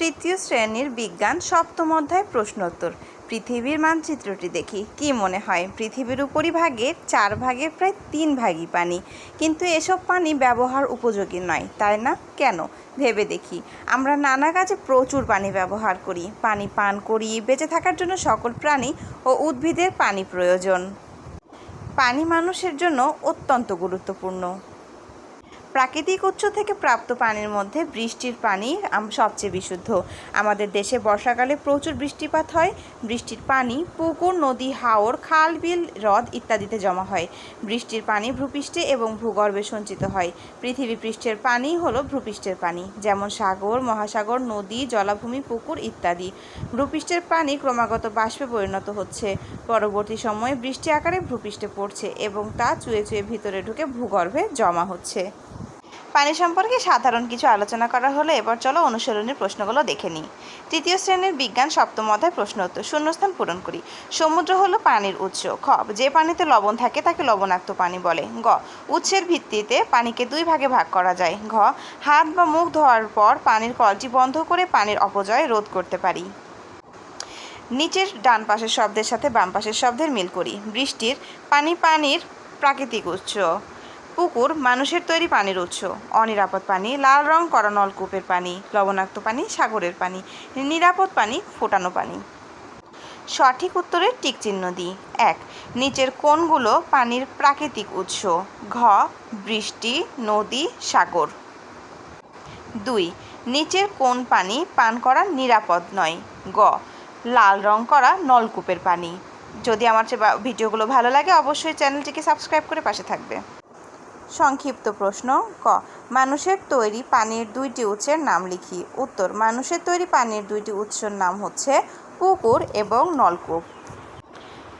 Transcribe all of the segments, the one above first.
তৃতীয় শ্রেণির বিজ্ঞান সপ্তম অধ্যায় প্রশ্নোত্তর। পৃথিবীর মানচিত্রটি দেখি। কি মনে হয়? পৃথিবীর উপরিভাগের চার ভাগের প্রায় তিন ভাগই পানি। কিন্তু এসব পানি ব্যবহার উপযোগী নয়, তাই না? কেন? ভেবে দেখি। আমরা নানা কাজে প্রচুর পানি ব্যবহার করি। পানি পান করি, বেঁচে থাকার জন্য সকল প্রাণী ও উদ্ভিদের পানি প্রয়োজন। পানি মানুষের জন্য অত্যন্ত গুরুত্বপূর্ণ। প্রাকৃতিক উৎস থেকে প্রাপ্ত পানির মধ্যে বৃষ্টির পানি সবচেয়ে বিশুদ্ধ। আমাদের দেশে বর্ষাকালে প্রচুর বৃষ্টিপাত হয়। বৃষ্টির পানি, পুকুর, নদী, হাওর, খাল, বিল, হ্রদ ইত্যাদিতে জমা হয়। বৃষ্টির পানি ভূপৃষ্ঠে এবং ভূগর্ভে সঞ্চিত হয়। পৃথিবী পৃষ্ঠের পানি হলো ভূপৃষ্ঠের পানি, যেমন সাগর, মহাসাগর, নদী, জলাভূমি, পুকুর ইত্যাদি। ভূপৃষ্ঠের পানি ক্রমাগত বাষ্পে পরিণত হচ্ছে। পরবর্তী সময়ে বৃষ্টি আকারে ভূপৃষ্ঠে পড়ছে এবং তা চুয়ে চুয়ে ভিতরে ঢুকে ভূগর্ভে জমা হচ্ছে। পানি সম্পর্কে সাধারণ কিছু আলোচনা করা হলো এবার চলো অনুসরণের প্রশ্নগুলো দেখে নিই। তৃতীয় শ্রেণির বিজ্ঞান সপ্তম অধ্যায় প্রশ্ন উত্তর, শূন্যস্থান পূরণ করি। সমুদ্র হলো পানির উৎস, খ, যে পানিতে লবণ থাকে তাকে লবণাক্ত পানি বলে, গ, উৎসের ভিত্তিতে পানিকে দুই ভাগে ভাগ করা যায়, ঘ, হাত বা মুখ ধোয়ার পর পানির কলটি বন্ধ করে পানির অপচয় রোধ করতে পারি। নিচের ডান পাশের শব্দের সাথে বাম পাশের শব্দের মিল করি। বৃষ্টির পানি পানির প্রাকৃতিক উৎস পুকুর মানুষের তৈরি পানির উৎস। অনিরাপদ পানি, লাল রং করা নলকূপের পানি, লবণাক্ত পানি, সাগরের পানি, নিরাপদ পানি, ফোটানো পানি। সঠিক উত্তরের টিক চিহ্ন দিই এক, নিচের কোনগুলো পানির প্রাকৃতিক উৎস, ঘ, বৃষ্টি, নদী, সাগর। দুই, নিচের কোন পানি পান করা নিরাপদ নয়। গ, লাল রং করা নলকূপের পানি। যদি আমার ভিডিওগুলো ভালো লাগে, অবশ্যই চ্যানেলটিকে সাবস্ক্রাইব করে পাশে থাকবে। সংক্ষিপ্ত প্রশ্ন, ক, মানুষের তৈরি পানির দুইটি উৎসের নাম লিখি। উত্তর, মানুষের তৈরি পানির দুইটি উৎসের নাম হচ্ছে পুকুর এবং নলকূপ।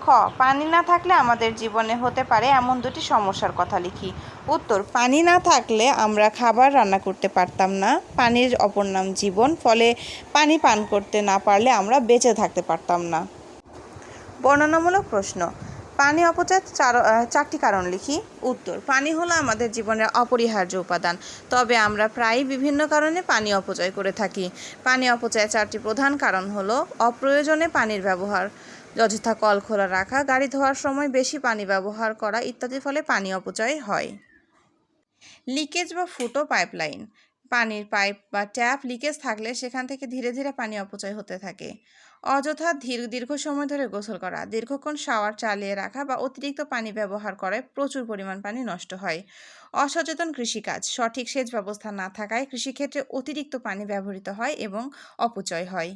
খ, পানি না থাকলে আমাদের জীবনে হতে পারে এমন দুটি সমস্যার কথা লিখি। উত্তর, পানি না থাকলে আমরা খাবার রান্না করতে পারতাম না। পানির অপর নাম জীবন, ফলে পানি পান করতে না পারলে আমরা বেঁচে থাকতে পারতাম না। বর্ণনামূলক প্রশ্ন পানি অপচয় চার চারটি কারণ লিখি। উত্তর, পানি হলো আমাদের জীবনের অপরিহার্য উপাদান। তবে আমরা প্রায়ই বিভিন্ন কারণে পানি অপচয় করে থাকি। পানি অপচয়ের চারটি প্রধান কারণ হলো অপ্রয়োজনে পানির ব্যবহার অযথা কল খোলা রাখা, গাড়ি ধোয়ার সময় বেশি পানি ব্যবহার করা ইত্যাদির ফলে পানি অপচয় হয়। লিকেজ বা ফুটো পাইপলাইন পানির পাইপ বা ট্যাপ লিকেজ থাকলে সেখান থেকে ধীরে ধীরে পানি অপচয় হতে থাকে। অযথা ধীর, দীর্ঘ সময় ধরে গোসল করা, দীর্ঘক্ষণ শাওয়ার চালিয়ে রাখা বা অতিরিক্ত পানি ব্যবহার করায় প্রচুর পরিমাণ পানি নষ্ট হয়। অসচেতন কৃষিকাজ, সঠিক সেচ ব্যবস্থা না থাকায় কৃষিক্ষেত্রে অতিরিক্ত পানি ব্যবহৃত হয় এবং অপচয় হয়।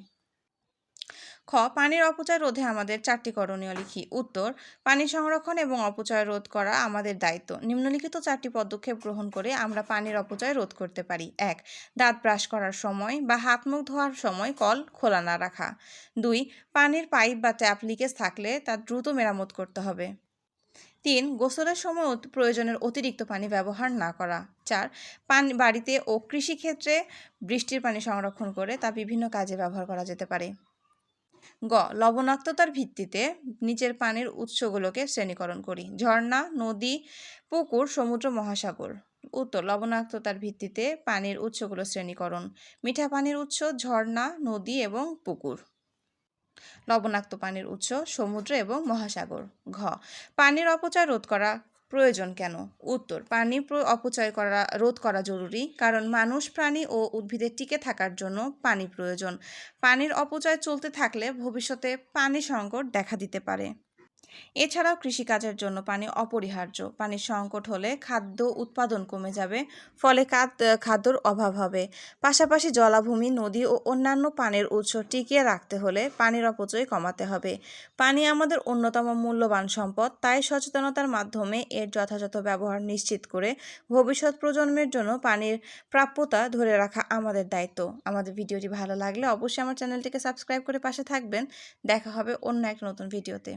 খ, পানির অপচয় রোধে আমাদের চারটি করণীয় লিখি। উত্তর, পানি সংরক্ষণ এবং অপচয় রোধ করা আমাদের দায়িত্ব। নিম্নলিখিত চারটি পদক্ষেপ গ্রহণ করে আমরা পানির অপচয় রোধ করতে পারি। এক, দাঁত ব্রাশ করার সময় বা হাত মুখ ধোয়ার সময় কল খোলা না রাখা। দুই, পানির পাইপ বা ট্যাপ লিকেজ থাকলে তা দ্রুত মেরামত করতে হবে। তিন, গোসলের সময় প্রয়োজনের অতিরিক্ত পানি ব্যবহার না করা। চার, পানি বাড়িতে ও কৃষিক্ষেত্রে বৃষ্টির পানি সংরক্ষণ করে তা বিভিন্ন কাজে ব্যবহার করা যেতে পারে। গ, লবণাক্ততার ভিত্তিতে নিচের পানির উৎসগুলোকে শ্রেণীকরণ করি। ঝর্ণা, নদী, পুকুর, সমুদ্র, মহাসাগর। উত্তর, লবণাক্ততার ভিত্তিতে পানির উৎসগুলো শ্রেণীকরণ। মিঠা পানির উৎস, ঝর্ণা, নদী এবং পুকুর। লবণাক্ত পানির উৎস, সমুদ্র এবং মহাসাগর। ঘ, পানির অপচয় রোধ করা। প্রয়োজন কেন? উত্তর, পানি অপচয় করা, রোধ করা জরুরি, কারণ মানুষ, প্রাণী ও উদ্ভিদের টিকে থাকার জন্য পানি প্রয়োজন। পানির অপচয় চলতে থাকলে ভবিষ্যতে পানি সংকট দেখা দিতে পারে। এছাড়াও কৃষিকাজের জন্য পানি অপরিহার্য। পানির সংকট হলে খাদ্য উৎপাদন কমে যাবে, ফলে খাদ্যর অভাব হবে। পাশাপাশি জলাভূমি, নদী ও অন্যান্য পানির উৎস টিকিয়ে রাখতে হলে পানির অপচয় কমাতে হবে। পানি আমাদের অন্যতম মূল্যবান সম্পদ, তাই সচেতনতার মাধ্যমে এর যথাযথ ব্যবহার নিশ্চিত করে ভবিষ্যৎ প্রজন্মের জন্য পানির প্রাপ্যতা ধরে রাখা আমাদের দায়িত্ব। আমাদের ভিডিওটি ভালো লাগলে অবশ্যই আমার চ্যানেলটিকে সাবস্ক্রাইব করে পাশে থাকবেন। দেখা হবে অন্য এক নতুন ভিডিওতে।